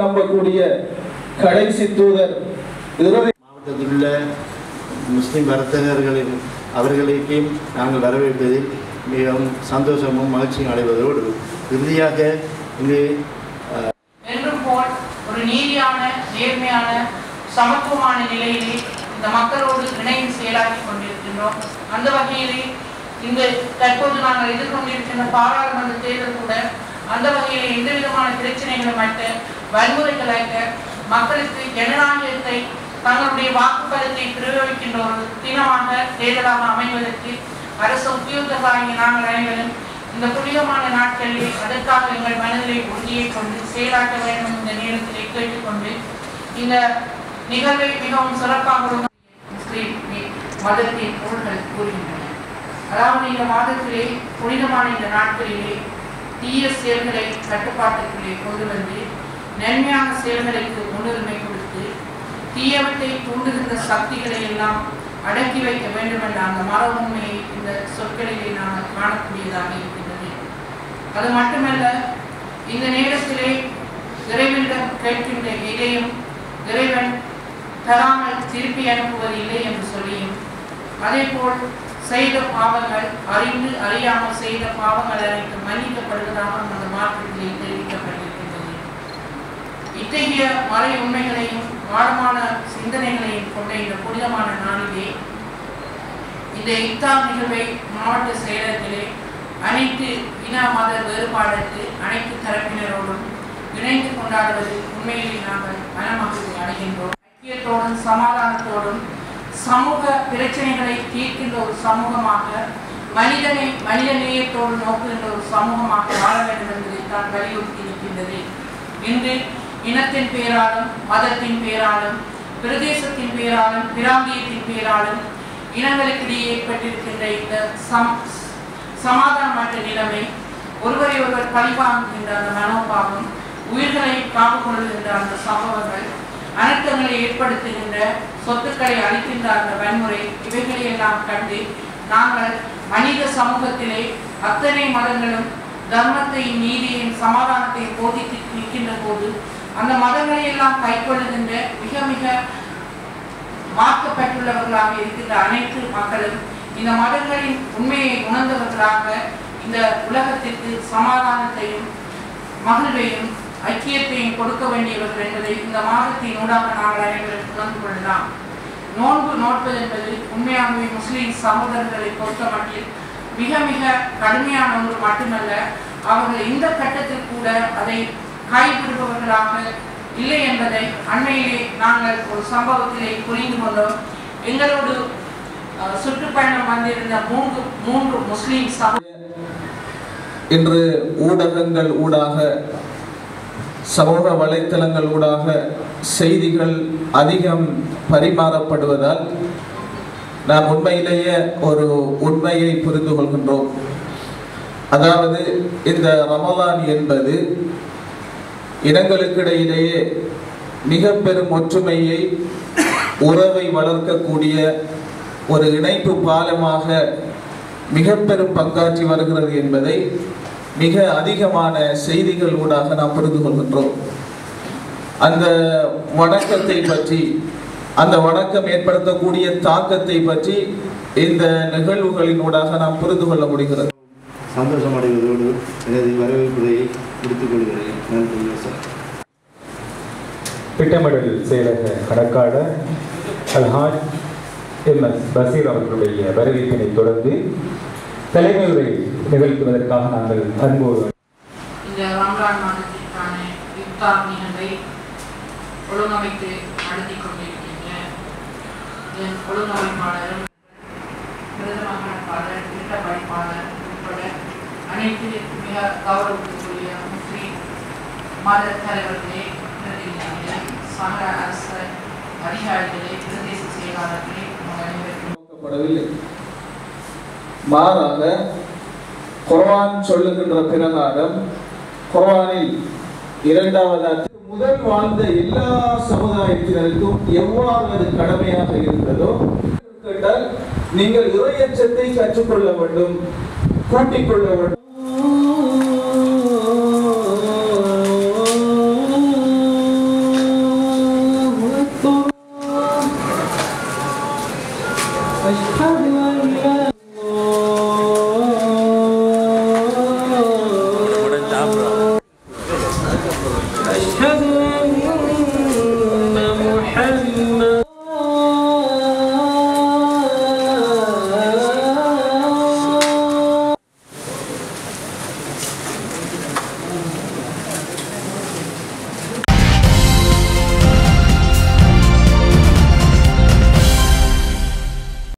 நம்பக்கூடிய கடைசி தூதர் மாவட்டத்தில் உள்ள முஸ்லிம் வர்த்தகர்களின் அவர்களுக்கும் நாங்கள் வரவேற்பதில் மிகவும் சந்தோஷமும் மகிழ்ச்சியும் அடைவதோடு இறுதியாக இங்கு என்றும் போல் ஒரு நீதியான நேர்மையான சமத்துவமான நிலையிலே இந்த மக்களோடு இணைந்து செயலாற்றி கொண்டிருக்கின்றோம். அந்த வகையிலே இங்கு தற்போது நாங்கள் எதிர்கொண்டிருக்கின்ற பாராளுமன்ற தேர்தல் அந்த வகையில் எந்த விதமான பிரச்சனைகளும் அற்ற வன்முறைகள் அற்ற மக்களுக்கு ஜனநாயகத்தை தங்களுடைய வாக்குப்பதத்தை பிரயோகிக்கின்ற ஒரு தினமாக தேர்தலாக அமைவதற்கு அரசு உத்தியோகர்களாகிய நாங்கள் அனைவரும் இந்த புனிதமான நாட்களில் அதற்காக எங்கள் மனதிலே உறுதியை கொண்டு செயலாற்ற வேண்டும் இந்த நேரத்திலே கேட்டுக்கொண்டு இந்த நிகழ்வை மிகவும் சிறப்பாக மதத்தின் பொருள்கள் கூறுகின்றன. அதாவது இந்த மாதத்திலே புனிதமான இந்த நாட்களிலே தீய செயல்களை கட்டுப்பாட்டுக்குள்ளே கொண்டு வந்து நன்மையான செயல்களுக்கு முன்னுரிமை கொடுத்து தீயவற்றை தூண்டுகின்ற சக்திகளை எல்லாம் அடக்கி வைக்க வேண்டும் என்ற அந்த மர உண்மையை இந்த சொற்களிலே நாங்கள் காணக்கூடியதாக இருக்கின்றது. அது மட்டுமல்ல இந்த நேரத்திலே இறைவனிடம் கேட்கின்ற இதையும் இறைவன் தராமல் திருப்பி அனுப்புவது இல்லை என்று சொல்லியும் அதேபோல் செய்த பாவங்கள் அறிந்து அறியாமல் செய்த பாவங்கள் அனைத்து மன்னிக்கப்படுவதாக அந்த மாற்றத்திலே தெரிவிக்கப்பட்டிருக்கின்றது. இத்தகைய மறை உண்மைகளையும் ஆழமான சிந்தனைகளையும் கொண்ட இந்த புனிதமான நாளிலே இந்த இத்தாம் நிகழ்வை மாவட்ட செயலகத்திலே அனைத்து இன மத வேறுபாடற்று அனைத்து தரப்பினரோடும் இணைந்து கொண்டாடுவது உண்மையிலே நாங்கள் மனமகிழ்ச்சி அடைகின்றோம். ஐக்கியத்தோடும் சமாதானத்தோடும் சமூக பிரச்சனைகளை தீர்க்கின்ற ஒரு சமூகமாக மனிதனை மனித நேயத்தோடு நோக்குகின்ற ஒரு சமூகமாக வாழ வேண்டும் என்பதை தான் வலியுறுத்தி இருக்கின்றது இன்று இனத்தின் பேராலும் மதத்தின் பேராலும் பிரதேசத்தின் பேராலும் பிராந்தியத்தின் பேராலும் இனங்களுக்கிடையே ஏற்பட்டிருக்கின்ற இந்த சம் சமாதானமற்ற நிலைமை ஒருவரை ஒருவர் பழிவாங்குகின்ற அந்த மனோபாவம் உயிர்களை காவு கொள்கின்ற அந்த சம்பவங்கள் அனர்த்தங்களை ஏற்படுத்துகின்ற சொத்துக்களை அளிக்கின்ற அந்த வன்முறை இவைகளை எல்லாம் கண்டு நாங்கள் மனித சமூகத்திலே அத்தனை மதங்களும் தர்மத்தையும் நீதியையும் சமாதானத்தையும் போதித்து நிற்கின்ற போது அந்த மதங்களை எல்லாம் கைக்கொள்ளுகின்ற மிக மிக மாற்றப்பட்டுள்ளவர்களாக இருக்கின்ற அனைத்து மக்களும் இந்த மதங்களின் உண்மையை உணர்ந்தவர்களாக இந்த உலகத்திற்கு சமாதானத்தையும் மகிழ்வையும் ஐக்கியத்தை கொடுக்க வேண்டியவர்கள் என்பதை இந்த மாதத்தின் ஊடாக நாங்கள் அனைவரும் உணர்ந்து கொள்ளலாம். நோன்பு நோட்பது என்பது உண்மையாகவே முஸ்லீம் சகோதரர்களை பொறுத்தமட்டில் மிக மிக கடுமையான ஒன்று மட்டுமல்ல அவர்கள் இந்த கட்டத்தில் கூட அதை கைவிடுபவர்களாக இல்லை என்பதை அண்மையிலே நாங்கள் ஒரு சம்பவத்திலே புரிந்து கொண்டோம். எங்களோடு அஹ், சுற்றுப்பயணம் வந்திருந்த மூன்று மூன்று முஸ்லீம் சகோதரர் இன்று ஊடகங்கள் ஊடாக சமூக வலைத்தளங்கள் ஊடாக செய்திகள் அதிகம் பரிமாறப்படுவதால் நாம் உண்மையிலேயே ஒரு உண்மையை புரிந்து கொள்கின்றோம். அதாவது இந்த ரமலான் என்பது இனங்களுக்கிடையிலேயே மிக பெரும் ஒற்றுமையை உறவை வளர்க்கக்கூடிய ஒரு இணைப்பு பாலமாக மிக பெரும் பங்காற்றி வருகிறது என்பதை மிக அதிகமான செய்திகள் ஊடாக நாம் புரிந்து கொள்கின்றோம். அந்த வணக்கத்தை பற்றி அந்த வணக்கம் ஏற்படுத்தக்கூடிய தாக்கத்தை பற்றி இந்த நிகழ்வுகளின் ஊடாக நாம் புரிந்து கொள்ள முடிகிறது. சந்தோஷம் அடைவதோடு எனது வரவேற்புரை முடித்துக் கொள்கிறேன் நன்றி சார். திட்டமிடல் செயலக கணக்காளர் அல்ஹாஜ் எம் எஸ் பசீர் அவர்களுடைய வரவேற்பினை தொடர்ந்து தலைமை உரை நிகழ்த்துவதற்காக நாங்கள் அன்போடு இந்த ரம்ஜான் மாதத்திற்கான இஃப்தார் நிகழ்வை ஒழுங்கமைத்து நடத்தி கொண்டிருக்கின்ற இதன் ஒழுங்கமைப்பாளரும் பிரதம கணக்காளர் திட்ட படிப்பாளர் உட்பட அனைத்து மிக கௌரவத்துக்குரிய முஸ்லீம் மத தலைவர்களே பிரதிநிதிகளே சக அரசு அதிகாரிகளே பிரதேச செயலாளர்களே அனைவருக்கும் மாறாக குரவான் சொல்லுகின்ற பிரகாரம் குர்வானில் இரண்டாவது முதல் வாழ்ந்த எல்லா சமுதாயத்தினருக்கும் எவ்வாறு அது கடமையாக இருந்ததோ கேட்டால் நீங்கள் இறையச்சத்தை கற்றுக்கொள்ள வேண்டும் கூட்டிக் கொள்ள வேண்டும். أشهد